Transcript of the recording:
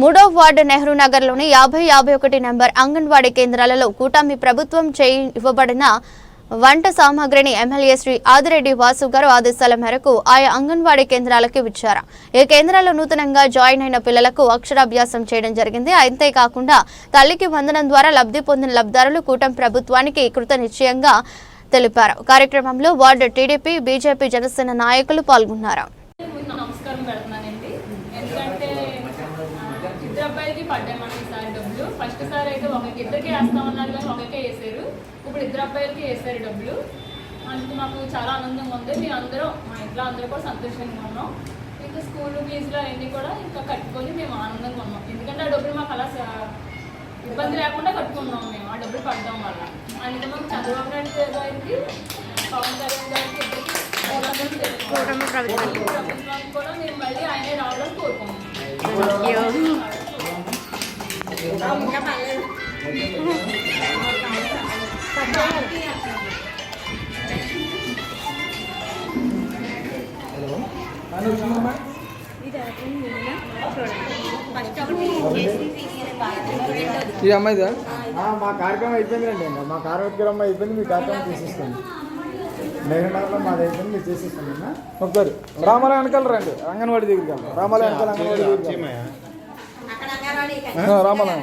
మూడో వార్డు నెహ్రూ నగర్లోని యాభై యాభై ఒకటి నెంబర్ అంగన్వాడీ కేంద్రాలలో కూటమి ప్రభుత్వం చేయి ఇవ్వబడిన వంట సామాగ్రిని ఎమ్మెల్యే శ్రీ ఆదిరెడ్డి వాసు గారు ఆదేశాల మేరకు ఆయా అంగన్వాడీ కేంద్రాలకు ఇచ్చారు ఈ కేంద్రాల్లో నూతనంగా జాయిన్ అయిన పిల్లలకు అక్షరాభ్యాసం చేయడం జరిగింది. అంతేకాకుండా తల్లికి వందనం ద్వారా లబ్ధి పొందిన లబ్ధారులు కూటమి ప్రభుత్వానికి కృతనిశ్చయంగా తెలిపారు. కార్యక్రమంలో వార్డు టీడీపీ బీజేపీ జనసేన నాయకులు పాల్గొన్నారు ముందు నమస్కారం పెడుతున్నానండి ఎందుకంటే అబ్బాయిలకి పడ్డాయి మనకి ఈసారి డబ్బులు. ఫస్ట్ సారి అయితే ఒకరికి ఇద్దరికి వేస్తామన్నారు కానీ ఒకరికే వేసారు. ఇప్పుడు ఇద్దరు అబ్బాయిలకి వేసారు డబ్బులు. అందుకు మాకు చాలా ఆనందంగా ఉంది. మేము అందరూ మా ఇంట్లో అందరూ కూడా సంతోషంగా ఉన్నాం. ఇంకా స్కూల్ ఫీజులు అవన్నీ కూడా ఇంకా కట్టుకొని మేము ఆనందంగా ఉన్నాం. ఎందుకంటే ఆ డబ్బులు మాకు అలా ఇబ్బంది లేకుండా కట్టుకున్నాం మేము. ఆ డబ్బులు పడడం వల్ల. అందుకే మాకు చంద్రబాబు నాయుడు గారికి పవన్ కళ్యాణ్ గారికి. ప్రభుత్వానికి కూడా మీరు మళ్ళీ ఆయనే రావాలని కోరుకుంటున్నాం. ఈ అమ్మాయిదా? ఆ, మా కార్యక్రమం అయిపోయిందండి మా కార్యక్రమం అయిపోయింది మీ కార్యక్రమం చేసేస్తాను మేఘనగర్లో మాది అయిపోయింది మీరు చేసేస్తాను. ఒకసారి. రామాలయం వెనకాల రండి. అంగన్వాడి దగ్గరికి రామాలయం వెనకాల అంగన్వాడి దగ్గరికి వెళ్దాం. ఆ, రామాలయం